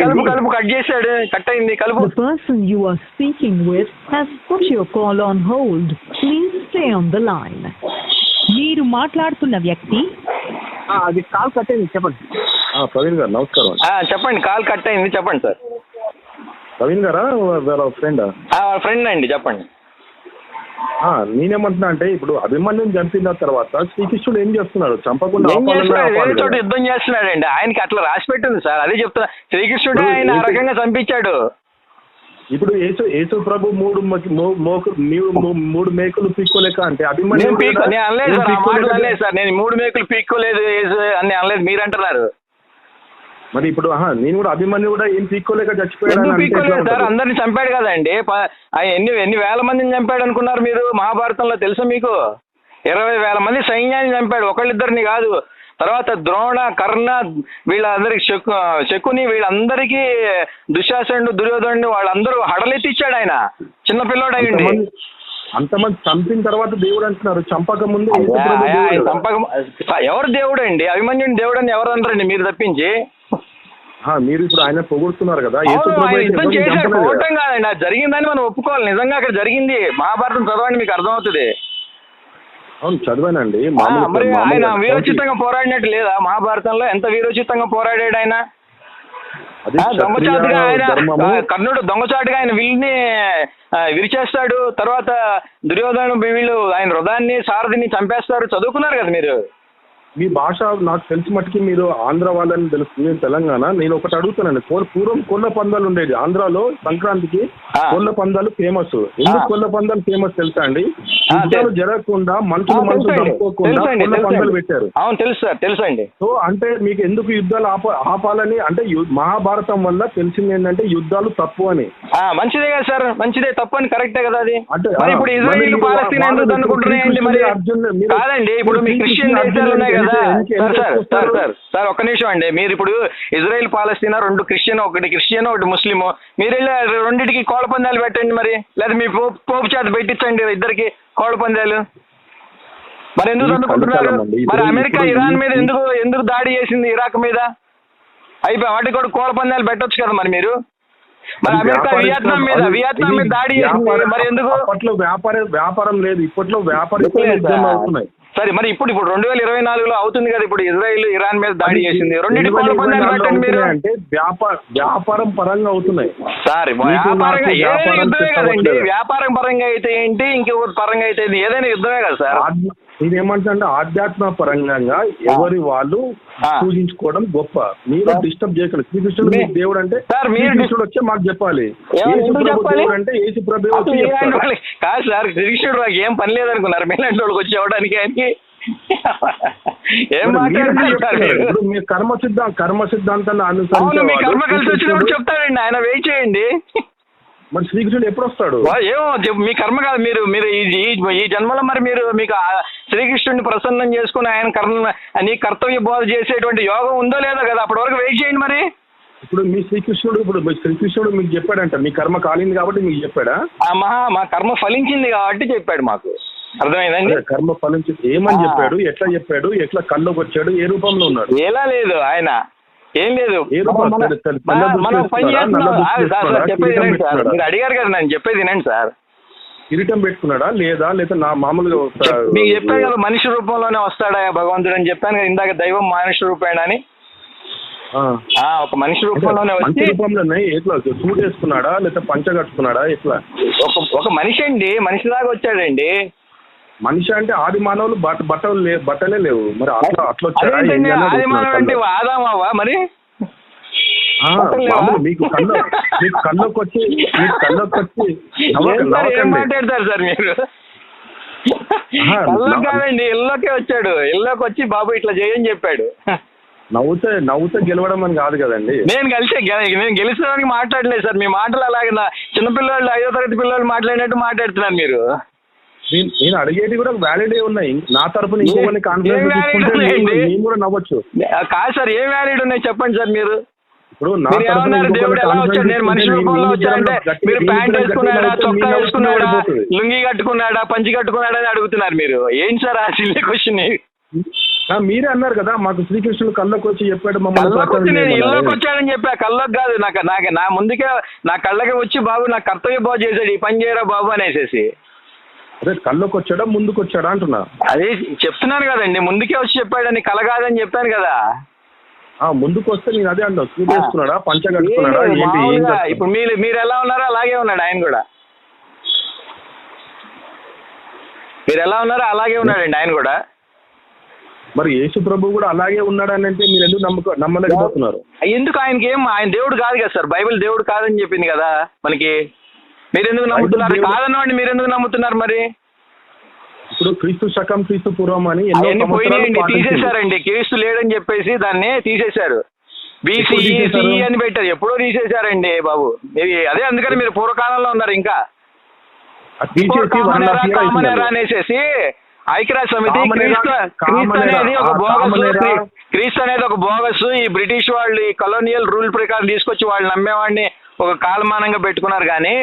కలుపు కలుపు కట్ చేశాడు కట్ కలుపు. Person speaking with has put call on hold please stay on line మీరు మాట్లాడుతున్న వ్యక్తి కాల్ కట్ చెప్పండి. ప్రవీణ్ గారు నమస్కారం. చెప్పండి కాల్ కట్ అయింది చెప్పండి సార్. ప్రవీణ్ గారా ఫ్రెండా? ఫ్రెండ్ అండి చెప్పండి. నేనేమంటున్నా అంటే ఇప్పుడు అభిమన్యుని చంపిన తర్వాత శ్రీకృష్ణుడు ఏం చేస్తున్నాడు? చంపకుండా చేస్తున్నాడు? చోట. యుద్ధం చేస్తున్నాడండి. ఆయనకి అట్లా రాసి పెట్టింది సార్. అదే చెప్తున్నా. శ్రీకృష్ణుడు ఆయన ఆ? రకంగా చంపించాడు. ఇప్పుడు యేసు యేసు ప్రభు మూడు మూడు మేకులు పీక్కోలేక అంటే కూడా నేను అనలేదు సార్. నేను మూడు మేకులు పీక్కోలేదు అని అనలేదు. మీరు అంటున్నారు మరి ఇప్పుడు నేను కూడా అభిమన్యు కూడా ఏం పీక్కోలేక చచ్చిపోయాడు? అందరిని చంపాడు కదండి. ఎన్ని ఎన్ని వేల మందిని చంపాడు అనుకున్నారు మీరు మహాభారతంలో తెలుసా మీకు? ఇరవై వేల మంది సైన్యాన్ని చంపాడు ఒకళ్ళిద్దరిని కాదు. తర్వాత ద్రోణ కర్ణ వీళ్ళందరికి శకు శకుని వీళ్ళందరికీ దుశ్శాసనుడు దుర్యోధనుడు వాళ్ళందరూ హడలెత్తిచ్చాడు ఆయన. చిన్న పిల్లోడు అయ్యండి. అంతమంది చంపిన తర్వాత దేవుడు అంటున్నారు చంపక ముందు. చంపక ఎవరు దేవుడు అండి అభిమన్యుని దేవుడు అని ఎవరు అనరండి మీరు తప్పించి? మీరు ఇప్పుడు ఆయన పొగుడుతున్నారు కదా యుద్ధం చేశాడు కాదండి అది జరిగిందని మనం ఒప్పుకోవాలి. నిజంగా అక్కడ జరిగింది. మహాభారతం చదవండి మీకు అర్థమవుతుంది. అవును చదివానండి. మరి ఆయన వీరోచితంగా పోరాడినట్టు లేదా? మహాభారతంలో ఎంత వీరోచితంగా పోరాడాడు ఆయన? దొంగచాటుగా ఆయన కర్ణుడు దొంగచాటుగా ఆయన విల్ని విరిచేస్తాడు. తర్వాత దుర్యోధను వీళ్ళు ఆయన హృదయాన్ని సారథిని చంపేస్తారు. చదువుకున్నారు కదా మీరు? మీ భాష నాకు తెలిసి మట్టుకి మీరు ఆంధ్ర వాళ్ళని తెలుస్తుంది నేను తెలంగాణ. నేను ఒకటి అడుగుతానండి పూర్వం కోళ్ళ పందాలు ఉండేది. ఆంధ్రాలో సంక్రాంతికి. కోళ్ళ పందాలు ఫేమస్ ఎందుకు. కోళ్ళ పందాలు ఫేమస్ తెలుసా అండి? యుద్ధాలు. జరగకుండా మనుషులు మనుషులు చంపుకోకుండా కోళ్ళ పందాలు పెట్టారు. అవును తెలుసు సార్ తెలుసండి సో అంటే మీకు ఎందుకు యుద్ధాలు ఆప ఆపాలని? అంటే మహాభారతం వల్ల తెలిసింది ఏంటంటే యుద్ధాలు తప్పు అని. మంచిదే కదా సార్ మంచిదే తప్పని కరెక్టే కదా అది. అంటే, ఇప్పుడు మరి ఇజ్రాయిల్ మీరు పాలస్తీన్ వాళ్ళు ఎందుకు ఇప్పుడు అనుకుంటున్నాయండి మరి? శ్రీకృష్ణుడు అర్జునుడు మీరు- కాదండి ఇప్పుడు మీ మీరు క్రిస్టియన్ శ్రీకృష్ణుడు దేశాలు ఉన్నాయి అర్జునుడు కదా sir sir sir? Sir sir ఒక్క నిమిషం అండి. మీరు ఇప్పుడు ఇజ్రాయెల్ పాలస్తీనా రెండు క్రిస్టియన్ ఒకటి క్రిస్టియన్ ఒకటి ముస్లిం మీరు వెళ్ళి రెండింటికి కోళ్ళ పందాలు పెట్టండి మరి. లేదా మీ పోపు పోపు చేత పెట్టించండి ఇద్దరికి కోళ్ళ పందాలు. మరి ఎందుకు అనుకుంటున్నారు. మరి అమెరికా ఇరాన్ మీద ఎందుకు ఎందుకు దాడి చేసింది ఇరాక్ మీద? అయిపోయి వాటికి కూడా కోళ్ళ పందాలు పెట్టొచ్చు కదా మరి మీరు. మరి అమెరికా వియత్నాం మీద వియత్నాం మీద దాడి చేసింది. వ్యాపార- మరి ఎందుకు? అప్పట్లో వ్యాపార వ్యాపారం లేదు. ఇప్పట్లో యుద్ధం సార్. మరి ఇప్పుడు ఇప్పుడు రెండు వేల ఇరవై నాలుగులో అవుతుంది కదా ఇప్పుడు ఇజ్రాయెల్ ఇరాన్ మీద దాడి చేసింది రెండింటి పెట్టండి మీరు అవుతున్నాయి అంటే వ్యాపార వ్యాపారం పరంగా అవుతున్నాయి సార్ వ్యాపారం కదండి. వ్యాపారం పరంగా అయితే ఏంటి ఇంకొకటి పరంగా అయితే? ఏదైనా యుద్ధమే కదా సార్ ఆధ్య- ఇదేమంటే ఆధ్యాత్మ పరంగా ఎవరి వాళ్ళు. పూజించుకోవడం గొప్ప. మీరు. డిస్టర్బ్ చేయకండి. శ్రీకృష్ణుడు మీ- దేవుడు అంటే సార్, మీరు శ్రీకృష్ణుడు వచ్చే మాకు చెప్పాలి. అంటే యేసు ప్రభు కాదు సార్ కృష్ణుడు నాకు ఏం పని లేదనుకున్నారు. మీలాంటి వాళ్ళకి వచ్చి ఇవ్వడానికి ఆయనకి. మీ కర్మ సిద్ధా కర్మ సిద్ధాంతాన్ని అనుసరించే కర్మ కలిసి వచ్చినప్పుడు శ్రీకృష్ణుడు- చెప్తాడండి. ఆయన వెయిట్ చేయండి. మరి శ్రీకృష్ణుడు ఎప్పుడు వస్తాడు ఏమో మీ కర్మ కాదు మీరు మీరు ఈ ఈ- జన్మలో మరి మీరు మీకు శ్రీకృష్ణుడిని ప్రసన్నం చేసుకుని ఆయన కర్మ నీ కర్తవ్య బోధ చేసేటువంటి యోగం ఉందో లేదో కదా అప్పటి వరకు వెయిట్ చేయండి మరి. ఇప్పుడు మీ శ్రీకృష్ణుడు ఇప్పుడు శ్రీకృష్ణుడు మీకు చెప్పాడంట మీ కర్మ కాలింది కాబట్టి మీకు చెప్పాడా? ఆ మహా మా కర్మ ఫలించింది కాబట్టి చెప్పాడు మాకు. అర్థమైందండి? కర్మ ఫలించి ఏమని. చెప్పాడు? ఎట్లా చెప్పాడు? ఎట్లా కల్లోకి వచ్చాడు ఏ రూపంలో ఉన్నాడు? ఎలా లేదు ఆయన. ఏం లేదు? మన- పని? చేస్తున్నాం? చెప్పేది వినండి సార్? మీరు అడిగారు కదా నేను చెప్పేది వినండి సార్ కిరీటం పెట్టుకున్నాడా లేదా లేదా నా మామూలుగా మీకు చెప్పాను కదా మనిషి రూపంలోనే వస్తాడా భగవంతుడు అని చెప్పాను కదా ఇందాక దైవం మనిషి రూపేణ అని ఆ. ఆ, ఒక మనిషి రూపంలోనే వచ్చి రూపంలోనే ఎట్లా సూట్ వేసుకున్నాడా లేదా పంచ కట్టుకున్నాడా ఎట్లా ఒక ఒక మనిషి అండి మనిషిలాగా వచ్చాడండి మనిషి అంటే ఆది మానవులు బట్ట బట్టలు లే- బట్టలే లేవు. మరి అట్లా అట్లా ఆది అంటే. ఆదామావా మరి? లేవా? మీకు కళ్ళ మీకు కళ్ళకి వచ్చి మీకు కళ్ళకి వచ్చి. మాట్లాడతారు సార్ మీరు? కాదండి ఇల్లోకే వచ్చాడు. ఇల్లోకి వచ్చి బాబు ఇట్లా చేయని చెప్పాడు. నవ్వుతే నవ్వుతే గెలవడం అని కాదు కదండి. నేను కలిసి గె- నేను గెలిచడానికి మాట్లాడలేదు సార్. మీ మాటలు అలాగే చిన్నపిల్లలు ఐదో తరగతి పిల్లలు మాట్లాడినట్టు మాట్లాడుతున్నారు మీరు. నేను అడిగేటి కూడా వ్యాలిడే ఉన్నాయి. నా తరపున ఏ- కాన్ఫిడెన్స్ ఏం నేను కూడా నవ్వచ్చు. కాదు సార్ ఏం వ్యాలిడ్ ఉన్నాయి చెప్పండి సార్ మీరు? ఇప్పుడు దేవుడు ఎలా వచ్చాడు? నేను మనిషి రూపంలో వచ్చాడంటే మీరు ప్యాంట్ వేసుకున్నాడా? చొక్కా వేసుకున్నాడా. లుంగి కట్టుకున్నాడా? పంచి కట్టుకున్నాడా అని అడుగుతున్నారు మీరు. ఏంటి సార్ ఆ సిల్లీ క్వశ్చన్ మీరే అన్నారు కదా మాకు శ్రీకృష్ణుడు కళ్ళకు వచ్చి చెప్పాడు మమ్మల్ని కళ్ళకి వచ్చి ప్రచారం నేను. ఇళ్ళకి వచ్చాడని చెప్పా. కళ్ళకి కాదు నాకు నాకు నా ముందుకే నా కళ్ళకి వచ్చి బాబు నా కర్తవ్య బాబు చేశాడు ఈ పని చేయరా బాబు అనేసేసి. అదే కళ్ళకు వచ్చాడా ముందుకు వచ్చాడా అంటున్నా. అది చెప్తున్నాను కదండి ముందుకే వచ్చి చెప్పాడని కల కాదని చెప్పాను కదా. ఆ ముందుకు వస్తే నేను అదే అన్నా సూట్ వేసుకున్నాడా పంచ కట్టుకున్నాడా ఏంటి ఏం మామూలుగా కట్టుకున్నాడా? ఇప్పుడు మీరు మీరు ఎలా ఉన్నారో అలాగే ఉన్నాడు ఆయన కూడా. మీరు ఎలా ఉన్నారో అలాగే ఉన్నాడండి ఆయన కూడా. మరి యేసు ప్రభు కూడా అలాగే ఉన్నాడని అంటే మీరు ఎందుకు నమ్మక నమ్మలేకపోతున్నారు? ఎందుకు ఆయనకి ఏం ఆయన దేవుడు కాదు కదా సార్ బైబిల్ దేవుడు కాదని చెప్పింది కదా మనకి. మీరు ఎందుకు నమ్ముతున్నారు? కాదన్నవాడిని మీరు ఎందుకు నమ్ముతున్నారు మరి? ఇప్పుడు క్రీస్తు శకం క్రీస్తు పూర్వం అని ఎన్నో పోయినాయండి. తీసేశారండి. క్రీస్తు లేడని చెప్పేసి దాన్ని తీసేశారు. బీసీ ఎప్పుడు తీసేశారు? అని పెట్టారు. ఎప్పుడో తీసేశారండి బాబు. ఇది అదే అందుకని మీరు పూర్వకాలంలో ఉన్నారు ఇంకా. అవుతుంది. అనేసేసి ఐక్యరాజ్య సమితి క్రీస్తు క్రీస్తు అనేది ఒక బోగస్ క్రీస్తు అనేది ఒక బోగస్. ఈ బ్రిటిష్ వాళ్ళు ఈ కలోనియల్ రూల్ ప్రకారం తీసుకొచ్చి వాళ్ళు నమ్మేవాడిని ఒక కాలమానంగా పెట్టుకున్నారు కానీ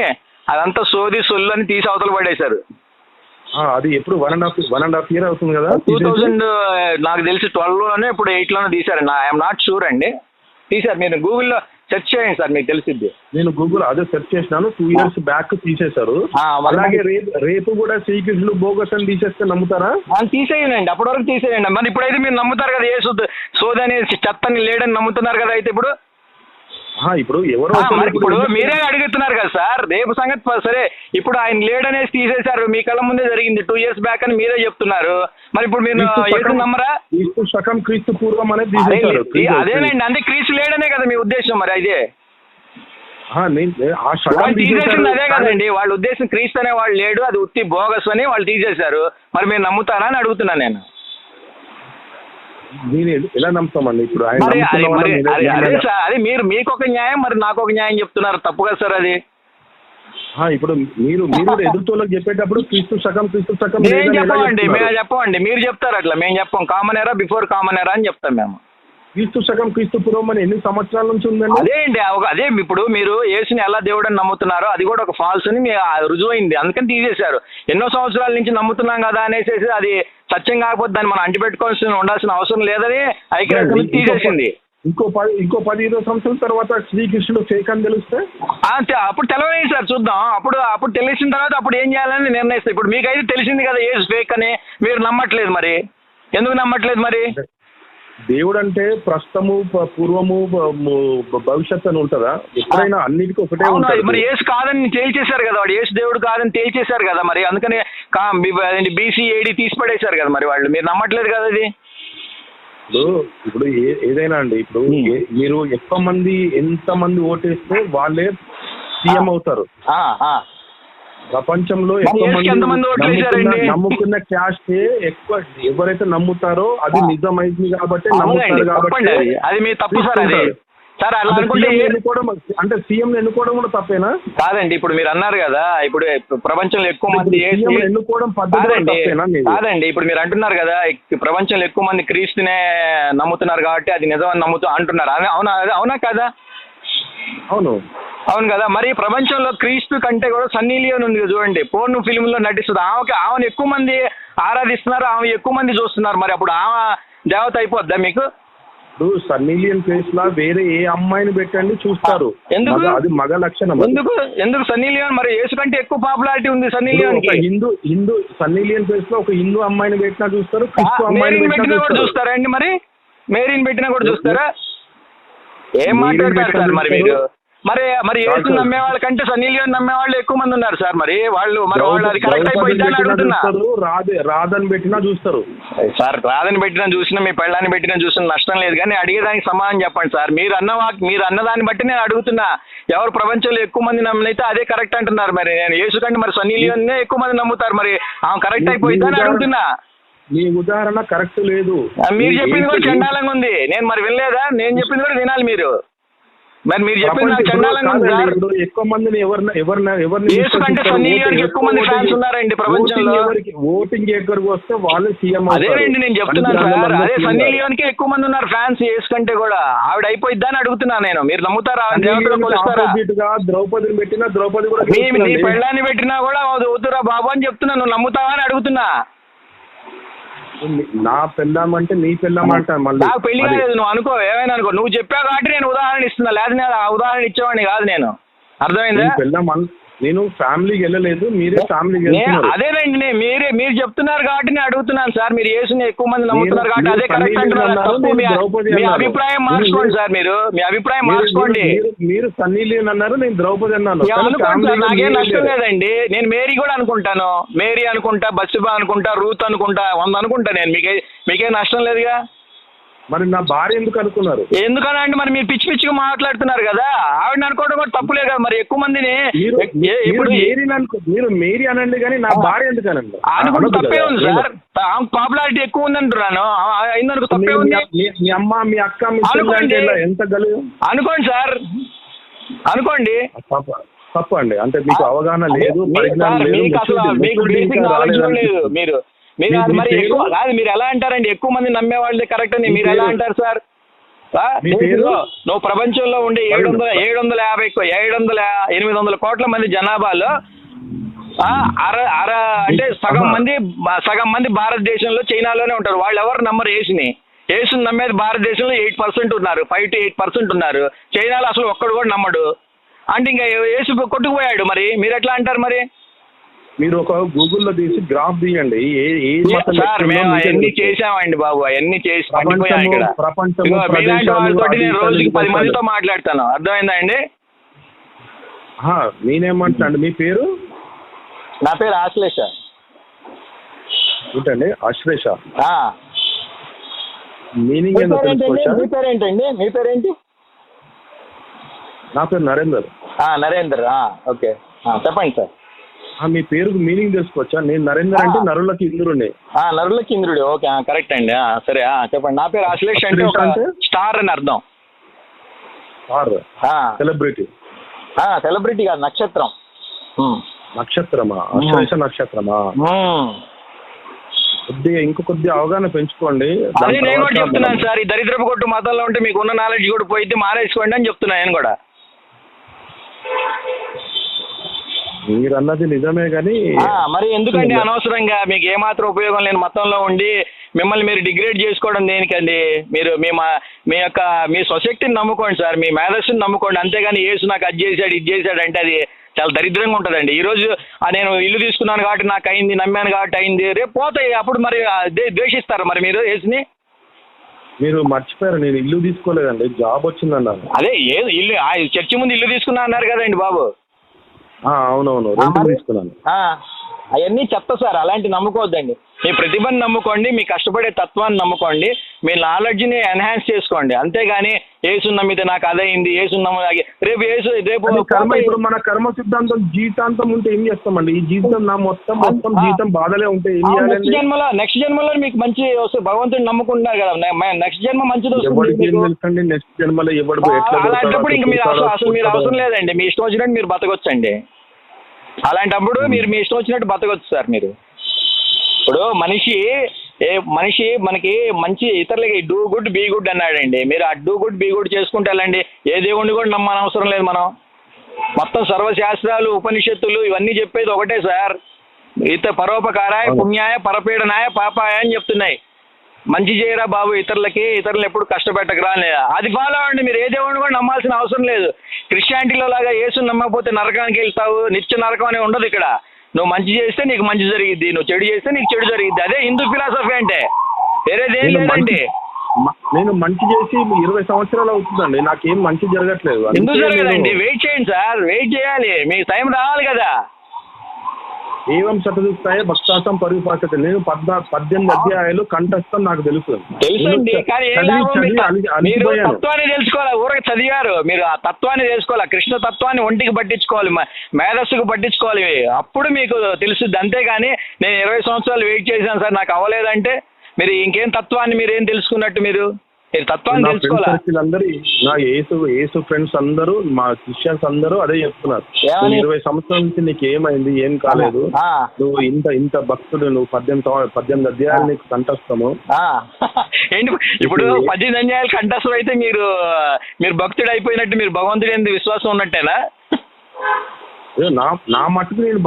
అదంతా సోది సొల్లు అని తీసి అవతల పడేశారు. ఆ, అది ఎప్పుడు one and half one and half year అవుతుంది కదా? టూ? థౌజండ్ నాకు తెలిసి ట్వెల్వ్లోనే ఇప్పుడు ఎయిట్లోనే తీశారండి ఐఎమ్ నాట్ షూర్ అండి. తీశారు. మీరు గూగుల్లో సెర్చ్ చేయండి సార్ మీకు తెలిసిద్ది. నేను గూగుల్ అదే సెర్చ్ చేసినాను. టూ ఇయర్స్ బ్యాక్ తీసేశారు. అలాగే రేపు రేపు కూడా శ్రీకృష్ణుడు బోగస్ అని తీసేస్తే నమ్ముతారా? అని తీసేయండి. అప్పటి వరకు తీసేయండి. మరి ఇప్పుడైతే మీరు నమ్ముతారు కదా ఏ సోద సోది అనేది చెత్తని లేడని నమ్ముతున్నారు కదా అయితే ఇప్పుడు? ఇప్పుడు ఎవరో మరి ఇప్పుడు మీరే అడుగుతున్నారు కదా సార్ రేపు సంగతి సరే ఇప్పుడు ఆయన లేడనేసి తీసేశారు మీ కళ్ళ ముందే జరిగింది టూ ఇయర్స్ బ్యాక్ అని మీరే చెప్తున్నారు. మరి ఇప్పుడు మీరు ఏడు నమ్మరా? క్రీస్తు శకం క్రీస్తు పూర్వం అనేది అదేనండి అంటే క్రీస్తు లేడనే కదా మీ ఉద్దేశం మరి అదే తీసేసింది. అదే కదండి వాళ్ళ ఉద్దేశం క్రీస్తు అనే వాళ్ళు లేడు అది ఉత్తి బోగస్ అని వాళ్ళు తీసేశారు. మరి మీరు నమ్ముతారా అని అడుగుతున్నాను నేను. నేను ఎలా నమ్ముతామండి? ఇప్పుడు మరి అది మరి సార్ అది మీరు మీకు ఒక న్యాయం మరి నాకు ఒక న్యాయం చెప్తున్నారు. తప్పు కదా సార్ అది. ఆ, ఇప్పుడు మీరు మీరు ఎదురుతోళ్ళకి చెప్పేటప్పుడు క్రీస్తు శకం క్రీస్తు శకం మేము చెప్పమండి మేము? చెప్పమండి. మీరు చెప్తారు అట్లా. మేము చెప్పం. కామన్ ఎరా బిఫోర్ కామన్ ఎరా అని చెప్తాం మేము. క్రీస్తు శకం క్రీస్తు పూర్వం అని ఎన్ని సంవత్సరాల నుంచి ఉందండి? అదే అండి అదే ఇప్పుడు మీరు యేసుని ఎలా దేవుడని నమ్ముతున్నారో అది కూడా ఒక ఫాల్స్ అని రుజువైంది. అందుకని తీసేశారు. ఎన్నో సంవత్సరాల నుంచి నమ్ముతున్నాం కదా అనేసి అది సత్యం కాకపోతే దాన్ని మనం అంటిపెట్టుకోవాల్సిన ఉండాల్సిన అవసరం లేదని ఐక్యరాజ్య తీసేసింది. ఇంకో పది ఇంకో పది ఇరవై సంవత్సరాల తర్వాత శ్రీకృష్ణుడు ఫేక్ అని తెలిస్తే? ఆ, తె- అప్పుడు తెలవలేదు సార్ చూద్దాం. అప్పుడు అప్పుడు తెలిసిన తర్వాత అప్పుడు ఏం చేయాలని నిర్ణయిస్తాం ఇప్పుడు మీకైతే తెలిసింది కదా ఏ ఫేక్ అని. మీరు నమ్మట్లేదు మరి. ఎందుకు నమ్మట్లేదు మరి? దేవుడు అంటే ప్రస్తుతము పూర్వము భవిష్యత్తు అని ఉంటుందా? ఎప్పుడైనా అన్నిటికీ ఒకటే ఉంటుంది. మరి ఏసు కాదని తేల్చేశారు కదా వాడు. ఏసు దేవుడు కాదని తేల్చేశారు కదా మరి. అందుకని బీసీ ఏడి తీసి పడేశారు కదా మరి వాళ్ళు. మీరు నమ్మట్లేదు కదా అది ఇప్పుడు ఇప్పుడు ఏదైనా అండి ఇప్పుడు మీరు ఎక్కువ మంది ఎంత మంది ఓటేస్తే వాళ్ళే సీఎం అవుతారు. ప్రపంచంలో ఎక్కువ వేశారండి? నమ్ముకున్న- క్యాస్ట్ ఎక్కువ ఎవరైతే నమ్ముతారో అది. నిజమైంది కాబట్టి నమ్ముతారు కాబట్టి అది. మీ తప్పు సార్ అది. సార్ అలా అనుకుంటే ఎన్నుకోవడం అంటే సీఎం ఎన్నుకోవడం కూడా తప్పేనా? కాదండి ఇప్పుడు మీరు అన్నారు కదా ఇప్పుడు ప్రపంచంలో ఎక్కువ మంది ఎన్నుకోవడం పద్ధతి కాదండి ఇప్పుడు మీరు అంటున్నారు కదా ప్రపంచంలో ఎక్కువ మంది క్రీస్తునే నమ్ముతున్నారు కాబట్టి అది నిజం అని నమ్ముతూ అంటున్నారు. అవునా అవునా కదా? అవును. అవును కదా. మరి ప్రపంచంలో క్రీస్తు కంటే కూడా సన్నీ లియోన్ ఉంది చూడండి. పోర్న్ ఫిల్మ్లో నటిస్తుంది. ఆమెకి ఆమెను ఎక్కువ మంది ఆరాధిస్తున్నారు ఆమె ఎక్కువ మంది చూస్తున్నారు. మరి అప్పుడు ఆమె దేవత అయిపోద్దా మీకు? ఇప్పుడు సన్నీలియన్ ప్లేస్ లా వేరే ఏ అమ్మాయిని పెట్టండి చూస్తారు. ఎందుకు? అది మగ లక్షణం. ఎందుకు? ఎందుకు సన్నీ లియోన్? మరి యేసు కంటే ఎక్కువ పాపులారిటీ ఉంది Sunny Leone Hindu Hindu Sunny Leone ప్లేస్లో ఒక హిందూ అమ్మాయిని పెట్టినా చూస్తారు క్రిస్తు అమ్మాయిని మేరీని పెట్టినా కూడా చూస్తారు. అండి మరి? మేరీని పెట్టినా కూడా చూస్తారా? ఏం మాట్లాడతారు సార్ మరి. మీరు? మరి మరి కాదు యేసు సార్. నమ్మే వాళ్ళకంటే సన్నీ లియోన్ నమ్మే వాళ్ళు ఎక్కువ మంది ఉన్నారు సార్ మరి. వాళ్ళు మరి వాళ్ళు అది కరెక్ట్ ద్రౌపదిని అయిపోయింది అని పెట్టినా అడుగుతున్నా. రాధే రాధని పెట్టినా చూస్తారు. సార్ రాదని పెట్టినా చూసినా మీ పెళ్ళాన్ని పెట్టినా చూసినా నష్టం లేదు కానీ అడిగేదానికి సమాధానం చెప్పండి సార్. మీరు అన్న మీరు అన్నదాన్ని బట్టి నేను అడుగుతున్నా. ఎవరు ప్రపంచంలో ఎక్కువ మంది నమ్మినైతే అదే కరెక్ట్ అంటున్నారు మరి. నేను యేసు కంటే మరి లియోన్నే ఎక్కువ మంది నమ్ముతారు మరి. ఆమె కరెక్ట్ మీ- అయిపోయింది అని మీ అడుగుతున్నా. మీ ఉదాహరణ కరెక్ట్ లేదు. మీరు చెప్పింది కూడా చండాలంగా ఉంది. నేను మరి వినలేదా? నేను చెప్పింది కూడా వినాలి మీరు. మరి మీరు చెప్పింది ఎక్కువ మందిని ఎవరిని ఎవరిని ఎవరిని ఎక్కువ మంది ఫ్యాన్స్ ఉన్నారండి ప్రపంచంలో. ఓటింగ్ ఎవరికి ఓటింగ్ ఎక్కడికి వస్తే వాళ్ళే సీఎం అదేనండి నేను చెప్తున్నాను సార్. అదే సన్నీ లియోన్కి ఎక్కువ మంది ఉన్నారు ఫ్యాన్స్ యేసు కంటే కూడా. ఆవిడ అయిపోయిద్దా అని అడుగుతున్నా నేను. మీరు నమ్ముతారా? కొలుస్తారా? ద్రౌపదిని పెట్టినా ద్రౌపది కూడా. పెళ్ళాన్ని పెట్టినా కూడా వద్దురా బాబు అని చెప్తున్నా. నువ్వు నమ్ముతావా అని అడుగుతున్నా. నా పెళ్ళాం అంటే నీ పెళ్ళాం అంట మళ్ళీ. నాకు పెళ్ళి. కాలేదు నువ్వు అనుకో ఏమైనా అనుకో. నువ్వు చెప్పావు కాబట్టి నేను ఉదాహరణ ఇస్తున్నా. లేదా నేను ఆ ఉదాహరణ ఇచ్చేవాడిని కాదు నేను. అర్థమైందా? పెళ్ళాం నేను ఫ్యామిలీకి వెళ్ళలేదు మీరే ఫ్యామిలీకి అదేనండి మీరే మీరు చెప్తున్నారు కాబట్టి నేను అడుగుతున్నాను సార్ మీరు యేసుని ఎక్కువ మంది నమ్ముతున్నారు కాబట్టి అదే కరెక్ట్ అంటున్నారు. మీ-. అభిప్రాయం మీరు- మార్చుకోండి మీరు- సార్ మీరు మీ అభిప్రాయం మీరు- మార్చుకోండి. మీరు- మీరు సన్నీ లియోన్ అన్నారు నేను ద్రౌపది అన్నాను. అనుకోండి సార్ నాకేం నష్టం. లేదండి. నేను మేరీ కూడా అనుకుంటాను. మేరీ అనుకుంటా బస్సుబా అనుకుంటా రూత్ అనుకుంటా వంద అనుకుంటా నేను. మీకే మీకేం నష్టం లేదుగా? మరి నా భార్య ఎందుకు అనుకున్నారు? ఎందుకని అంటే మరి మీరు పిచ్చి పిచ్చిగా మాట్లాడుతున్నారు కదా. ఆవిడని అనుకోవడం కూడా తప్పులే కదా మరి. ఎక్కువ మందిని ఇప్పుడు మీరు మేరీ అనండి కానీ నా భార్య ఎందుకు అనండి? అనుకుంటే తప్పే. ఉంది సార్. పాపులారిటీ ఎక్కువ ఉంది అంటున్నాను అయిందనుకో తప్పే ఉంది. మీ- అమ్మ మీ అక్క మీ అనుకోండి. ఎంత గలు అనుకోండి సార్. అనుకోండి. తప్ప తప్పండి. అంటే మీకు అవగాహన లేదు మీకు అసలు మీకు బేసిక్ నాలెడ్జ్ లేదు. మీరు మీరు మరి? ఎక్కువ కాదు మీరు ఎలా అంటారండి? ఎక్కువ మంది నమ్మే వాళ్ళే కరెక్ట్ అని మీరు ఎలా? అంటారు సార్? నువ్వు పేరు? నువ్వు ప్రపంచంలో ఉండే ఏడు వందల ఏడు వందల యాభై ఏడు వందల ఎనిమిది వందల కోట్ల మంది జనాభాలో ఆ, అర అర అంటే సగం. మంది సగం మంది భారతదేశంలో చైనాలోనే ఉంటారు. వాళ్ళు ఎవరు నమ్మరు ఏసుని. ఏసుని నమ్మేది భారతదేశంలో ఎయిట్ పర్సెంట్ ఉన్నారు. ఫైవ్ టు ఎయిట్ పర్సెంట్ ఉన్నారు. చైనాలో అసలు ఒక్కడు కూడా నమ్మడు. అంటే ఇంకా ఏసు కొట్టుకుపోయాడు మరి. మీరు ఎట్లా అంటారు మరి? మీరు ఒక గూగుల్లో తీసి గ్రాఫ్ తీయండి. ఏ సార్ మేము అవన్నీ. చేసామండి బాబు. అవన్నీ చేసి రోజుకి పది. మందితో మాట్లాడతాను. అర్థమైందా అండి? మీ పేరు? నా పేరు ఆశ్లేష. ఏంటండి అశ్వేష ఆ. మీనింగ్ మీ ఏందో పేరేంటండి? తెలుసుకోవచ్చా? మీ పేరేంటండి? మీ పేరేంటి? నా పేరు నరేందర్. ఆ, నరేందర్. ఆ, ఓకే. చెప్పండి సార్. మీ పేరుకు మీనింగ్ తెలుసుకోవచ్చా? నేను నరేందర్ అంటే నరులకి ఇంద్రుడిని. ఆ, నరుల కింద్రుడు ఓకే కరెక్ట్ అండి. సరే ఆ, చెప్పండి. నా పేరు అశ్లేష్ అంటే ఒక అశ్లేష? స్టార్ అని అర్థం. సెలబ్రిటీ. ఆ, సెలబ్రిటీ కాదు నక్షత్రం. నక్షత్రమా? అశ్వేష నక్షత్రమా. కొద్దిగా ఇంకో కొద్దిగా అవగాహన పెంచుకోండి. అదే నేను కూడా చెప్తున్నాను సార్ ఈ దరిద్రపు కొట్టు మతంలో ఉంటే మీకు ఉన్న నాలెడ్జ్ కూడా పోయిద్ది మానేసుకోండి అని చెప్తున్నాను నేను కూడా. మీరు అన్నది నిజమే కానీ మరి ఎందుకండి అనవసరంగా? మీకు ఏమాత్రం ఉపయోగం లేని మతంలో ఉండి మిమ్మల్ని మీరు డిగ్రేడ్ చేసుకోవడం దేనికండి? మీరు మీ మా మీ యొక్క మీ సొసైటీని నమ్ముకోండి సార్ మీ మేధస్సుని నమ్ముకోండి. అంతేగాని ఏసు నాకు అది చేశాడు ఇది చేశాడు అంటే అది చాలా దరిద్రంగా ఉంటుందండి. ఈరోజు నేను ఇల్లు తీసుకున్నాను కాబట్టి నాకు అయింది నమ్మాను కాబట్టి అయింది. రేపు పోతాయి అప్పుడు మరి ద్వేషిస్తారు మరి మీరు ఏసుని మీరు మర్చిపోయారు నేను ఇల్లు తీసుకోలేదండి జాబ్ వచ్చిందన్నాను అదే ఏ ఇల్లు ఆ, చర్చి ముందు ఇల్లు తీసుకున్నా అన్నారు కదండి బాబు. అవునవును రెంట్ మరి? తీసుకున్నాను అవన్నీ చెత్త సార్ అలాంటి నమ్ముకోవద్దండి. మీ ప్రతిభను నమ్ముకోండి మీ కష్టపడే తత్వాన్ని నమ్ముకోండి మీ నాలెడ్జ్ని ఎన్హాన్స్ చేసుకోండి. అంతేగాని ఏసు నమ్మితే నాకు అదైంది ఏసు నమ్మ రేపు ఏసు రేపు కర్మ. ఇప్పుడు మన కర్మ సిద్ధాంతం జీవితాంతం ఉంటే ఏం చేస్తామండి? ఈ జీవితం నా మొత్తం మొత్తం. జీవితం బాధలే ఉంటే ఏం ఆ, నెక్స్ట్ జన్మలో నెక్స్ట్ జన్మలో మీకు మంచి వస్తుంది భగవంతుని నమ్ముకుంటున్నారు కదా. నెక్స్ట్ జన్మ మంచిది వస్తుంది నెక్స్ట్ జన్మలో పోతాడో, అలాంటప్పుడు ఇంక మీరు అసలు మీరు. అవసరం లేదండి. మీ ఇష్టం వచ్చినట్టు మీరు బతకొచ్చండి. అలాంటప్పుడు మీరు మీ ఇష్టం వచ్చినట్టు బతకొచ్చు సార్ మీరు. ఇప్పుడు మనిషి ఏ మనిషి మనకి మంచి ఇతరులకి డూ గుడ్ బీ గుడ్ అన్నాడండి. మీరు ఆ డూ గుడ్ బీ గుడ్ చేసుకుంటే వెళ్ళండి ఏ దేవుణ్ణి కూడా నమ్మని అవసరం లేదు మనం. మొత్తం సర్వశాస్త్రాలు ఉపనిషత్తులు ఇవన్నీ చెప్పేది ఒకటే సార్. ఇత పరోపకారాయ. పుణ్యాయ పరపీడనాయ పాపాయ అని చెప్తున్నాయి. మంచి చేయరా బాబు ఇతరులకి ఇతరులను ఎప్పుడు కష్టపెట్టకరా అని. అది ఫాలో అవ్వండి మీరు ఏ దేవుడిని కూడా నమ్మాల్సిన అవసరం లేదు. క్రిస్టియానిటీలో లాగా యేసుని నమ్మకపోతే నరకానికి వెళ్తావు నిత్య నరకం అనేది ఉండదు ఇక్కడ. నువ్వు మంచి చేస్తే నీకు మంచి జరిగిద్ది నువ్వు చెడు చేస్తే నీకు చెడు జరిగిద్ది. అదే హిందూ ఫిలాసఫీ అంటే. వేరేదేం నేను లేదండి. నేను మంచి చేసి ఇరవై సంవత్సరాలు అవుతుందండి. నాకేం మంచి జరగట్లేదు. ఎందుకు జరగదండి? వెయిట్ చేయండి సార్ వెయిట్ చేయాలి. మీకు టైం రావాలి కదా. ఏవం శతదిస్తాయే భక్తాసం పరిపాసత నేను పద్నా పద్దెనిమిది అధ్యాయాలు కంఠస్థం నాకు తెలుసు. తత్వాన్ని తెలుసుకోవాలి. ఊరక చదివారు. మీరు ఆ తత్వాన్ని తెలుసుకోవాలి. కృష్ణ తత్వాన్ని ఒంటికి పట్టించుకోవాలి. మేధస్సుకు పట్టించుకోవాలి. అప్పుడు మీకు తెలుసుద్ది అంతేగాని నేను ఇరవై సంవత్సరాలు వెయిట్ చేశాను సార్. నాకు అవ్వలేదంటే మీరు ఇంకేం తత్వాన్ని మీరు ఏం తెలుసుకున్నట్టు మీరు? మీరు తత్వాన్ని తెలుసుకోవాలా? అందరూ నా ఏసు ఏసు ఫ్రెండ్స్ అందరూ మా క్రిస్టియన్స్ అందరూ అదే చెప్తున్నారు. ఇరవై సంవత్సరాల నుంచి నీకు ఏమైంది? ఏం కాలేదు. నువ్వు ఇంత ఇంత భక్తుడు నువ్వు పద్దెనిమిది పద్దెనిమిది అధ్యాయాలు నీకు కంఠస్థము. ఏంటి ఇప్పుడు? పద్దెనిమిది అన్యాయాలు కంఠస్థం అయితే మీరు మీరు భక్తుడు అయిపోయినట్టు మీరు భగవంతుడి ఎందుకు విశ్వాసం ఉన్నట్టేనా? ఏ, నా నా మట్టుకు నేను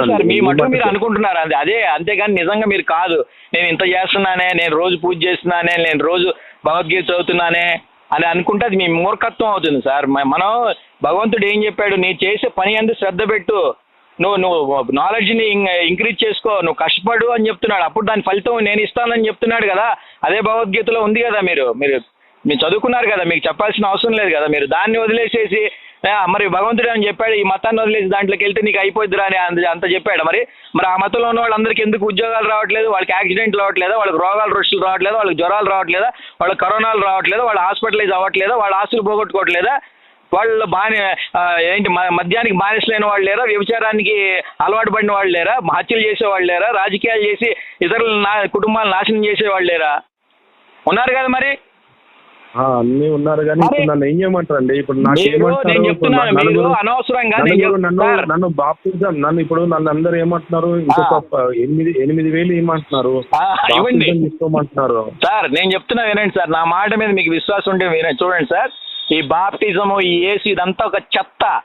సార్ మీ మటుకు మీరు. అనుకుంటున్నారు. అంతే అదే అంతేగాని నిజంగా మీరు కాదు. నేను ఇంత చేస్తున్నానే నేను రోజు పూజ చేస్తున్నానే నేను రోజు భగవద్గీత చదువుతున్నానే అని అనుకుంటే అది మీ మూర్ఖత్వం అవుతుంది సార్. మనం భగవంతుడు ఏం చెప్పాడు? నీ చేసే పని అందు శ్రద్ధ పెట్టు. నువ్వు నువ్వు నాలెడ్జ్ని ఇంక్రీజ్ చేసుకో. నువ్వు కష్టపడు అని చెప్తున్నాడు. అప్పుడు దాని ఫలితం నేను ఇస్తానని చెప్తున్నాడు కదా. అదే భగవద్గీతలో ఉంది కదా మీరు. మీరు మీరు చదువుకున్నారు కదా. మీకు చెప్పాల్సిన అవసరం లేదు కదా. మీరు దాన్ని వదిలేసేసి మరి భగవంతుడు అని చెప్పాడు? ఈ మతాన్ని వదిలేసి దాంట్లోకి వెళ్తే నీకు అయిపోద్దిరా అని అంత చెప్పాడు మరి? మరి ఆ మతంలో ఉన్న వాళ్ళందరికీ ఎందుకు ఉద్యోగాలు రావట్లేదు? వాళ్ళకి యాక్సిడెంట్లు రావట్లేదా? వాళ్ళకి రోగాలు రుషులు రావట్లేదు? వాళ్ళకి జ్వరాలు రావట్లేదా? వాళ్ళకి కరోనాలు రావట్లేదు? వాళ్ళు హాస్పిటలైజ్ అవ్వట్లేదా? వాళ్ళ ఆస్తులు పోగొట్టుకోవట్లేదా? వాళ్ళు బాని ఏంటి మ- మద్యానికి బానిసలైన వాళ్ళు లేరా? వ్యభిచారానికి అలవాటు పడిన వాళ్ళు లేరా? హత్యలు చేసే వాళ్ళు లేరా? రాజకీయాలు చేసి ఇతరుల నా కుటుంబాలను నాశనం చేసే వాళ్ళు లేరా? ఉన్నారు కదా మరి? అన్నీ ఉన్నారు కానీ ఇప్పుడు నన్ను ఏం చేయమంటారండి? ఇప్పుడు నాకు ఏమంటారు? నన్ను నన్ను బాప్తిజం. నన్ను ఇప్పుడు నన్ను అందరూ ఏమంటున్నారు? ఇంకొక ఎనిమిది ఎనిమిది వేలు ఏమంటున్నారు? తీసుకోమంటున్నారు. సార్ నేను చెప్తున్నా వినండి సార్. నా మాట మీద మీకు విశ్వాసం ఉంటే వినండి చూడండి సార్. ఈ బాప్టిజము ఈ ఏసీ ఇదంతా ఒక చెత్త.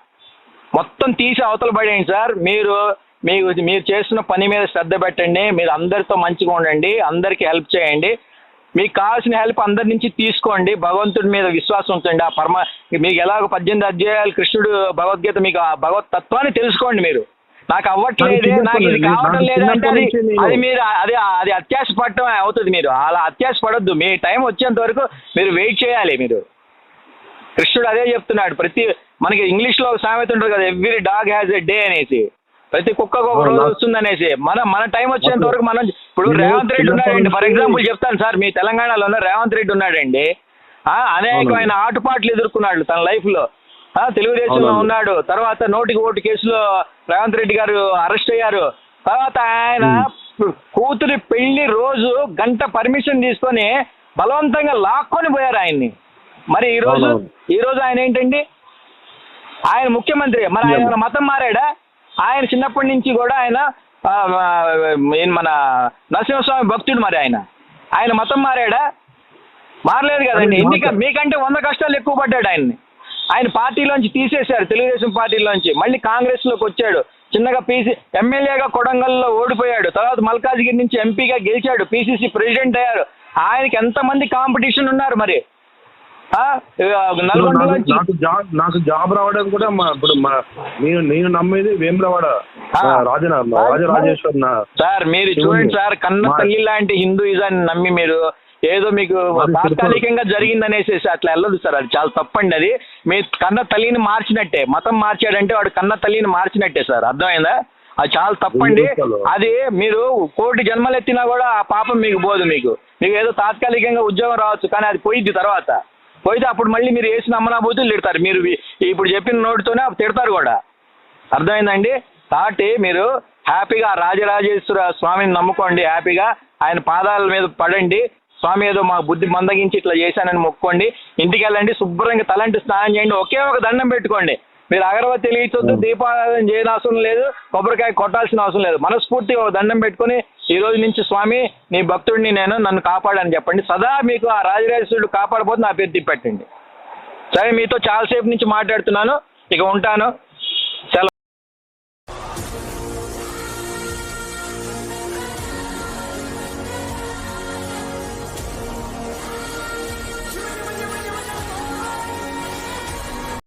మొత్తం తీసి అవతల పడేయండి సార్. మీరు మీకు మీరు చేస్తున్న పని మీద శ్రద్ధ పెట్టండి. మీరు అందరితో మంచిగా ఉండండి. అందరికీ హెల్ప్ చేయండి. మీకు కావాల్సిన హెల్ప్ అందరి నుంచి తీసుకోండి. భగవంతుడి మీద విశ్వాసం ఉంచండి. ఆ పరమ మీకు ఎలాగో పద్దెనిమిది అధ్యాయాలు కృష్ణుడు భగవద్గీత మీకు ఆ భగవత్ తత్వాన్ని తెలుసుకోండి మీరు. నాకు అవ్వట్లేదే నాకు ఇది కావడం లేదు అంటే అది అది మీరు అది అది అత్యాశ పడటం అవుతుంది మీరు. అలా అత్యాశ పడొద్దు మీ టైం వచ్చేంత వరకు మీరు వెయిట్ చేయాలి మీరు. కృష్ణుడు అదే చెప్తున్నాడు. ప్రతి మనకి ఇంగ్లీష్లో ఒక సామెత ఉంటుంది కదా every dog has a day అనేసి. ప్రతి కుక్కకు ఒక రోజు? వస్తుంది అనేసి మన మన టైం వచ్చేంత వరకు మనం ఇప్పుడు రేవంత్ రెడ్డి ఉన్నాడండి. ఫర్ ఎగ్జాంపుల్ చెప్తాను సార్ మీ తెలంగాణలో ఉన్న రేవంత్ రెడ్డి ఉన్నాడండి. అనేకమైన ఆటుపాట్లు ఎదుర్కొన్నాడు తన లైఫ్లో ఆ, తెలుగుదేశంలో. ఉన్నాడు. తర్వాత నోటికి ఓటు కేసులో రేవంత్ రెడ్డి గారు అరెస్ట్ అయ్యారు. తర్వాత ఆయన కూతురి పెళ్ళి రోజు గంట పర్మిషన్ తీసుకొని బలవంతంగా లాక్కొని పోయారు ఆయన్ని. మరి ఈ రోజు. ఈ రోజు ఆయన ఏంటండి? ఆయన ముఖ్యమంత్రి. మరి ఆయన మతం మారాడా? ఆయన చిన్నప్పటి నుంచి కూడా ఆయన మన నరసింహస్వామి భక్తుడు మరి ఆయన. ఆయన మతం మారాడా? మారలేదు కదండి. ఎన్నిక మీకంటే వంద కష్టాలు ఎక్కువ పడ్డాడు ఆయన్ని. ఆయన పార్టీలోంచి తీసేశారు తెలుగుదేశం పార్టీలోంచి. మళ్ళీ కాంగ్రెస్లోకి వచ్చాడు. చిన్నగా పీసీ ఎమ్మెల్యేగా కొడంగల్లో ఓడిపోయాడు. తర్వాత మల్కాజ్గిరి నుంచి ఎంపీగా గెలిచాడు. పీసీసీ ప్రెసిడెంట్ అయ్యారు. ఆయనకి ఎంతమంది కాంపిటీషన్ ఉన్నారు మరి? నాకు- జాబ్ రావడం కూడా ఇప్పుడు నేను నేను నమ్మేది. మా రాజన రాజరాజేశ్వర్ సార్ మీరు. చూడండి సార్ కన్న తల్లి లాంటి హిందూయిజాన్ని నమ్మి మీరు ఏదో మీకు తాత్కాలికంగా జరిగిందనేసేసి అట్లా వెళ్ళదు సార్ అది చాలా తప్పండి అది. మీ కన్న తల్లిని మార్చినట్టే మతం మార్చాడంటే వాడు కన్న తల్లిని మార్చినట్టే సార్ అర్థమైందా? అది చాలా తప్పండి. అది మీరు కోటి జన్మలు ఎత్తినా కూడా ఆ పాపం మీకు పోదు మీకు. మీకు ఏదో తాత్కాలికంగా ఉద్యోగం రావచ్చు కానీ అది పోయిద్ది తర్వాత. పోయితే అప్పుడు మళ్ళీ మీరు వేసి అమ్మనాభూతులు తిడతారు. మీరు ఇప్పుడు చెప్పిన నోటితోనే తిడతారు కూడా. అర్థమైందండి? కాబట్టి మీరు హ్యాపీగా రాజరాజేశ్వర స్వామిని నమ్ముకోండి హ్యాపీగా ఆయన పాదాల మీద పడండి స్వామి ఏదో మా బుద్ధి మందగించి ఇట్లా చేశానని మొక్కోండి ఇంటికి వెళ్ళండి శుభ్రంగా తలంటి స్నానం చేయండి ఒకే ఒక దండం పెట్టుకోండి. మీరు అగరబత్తి వెలిగించొద్దు దీపారాధన చేయని అవసరం లేదు కొబ్బరికాయ కొట్టాల్సిన అవసరం లేదు. మనస్ఫూర్తిగా ఒక దండం పెట్టుకొని ఈ రోజు నుంచి స్వామి నీ భక్తుడిని నేను నన్ను కాపాడని చెప్పండి. సదా మీకు ఆ రాజరాజేశ్వరుడు కాపాడపోతే నా పేరు తిప్పెట్టండి. సరే మీతో చాలాసేపు నుంచి మాట్లాడుతున్నాను. ఇక ఉంటాను.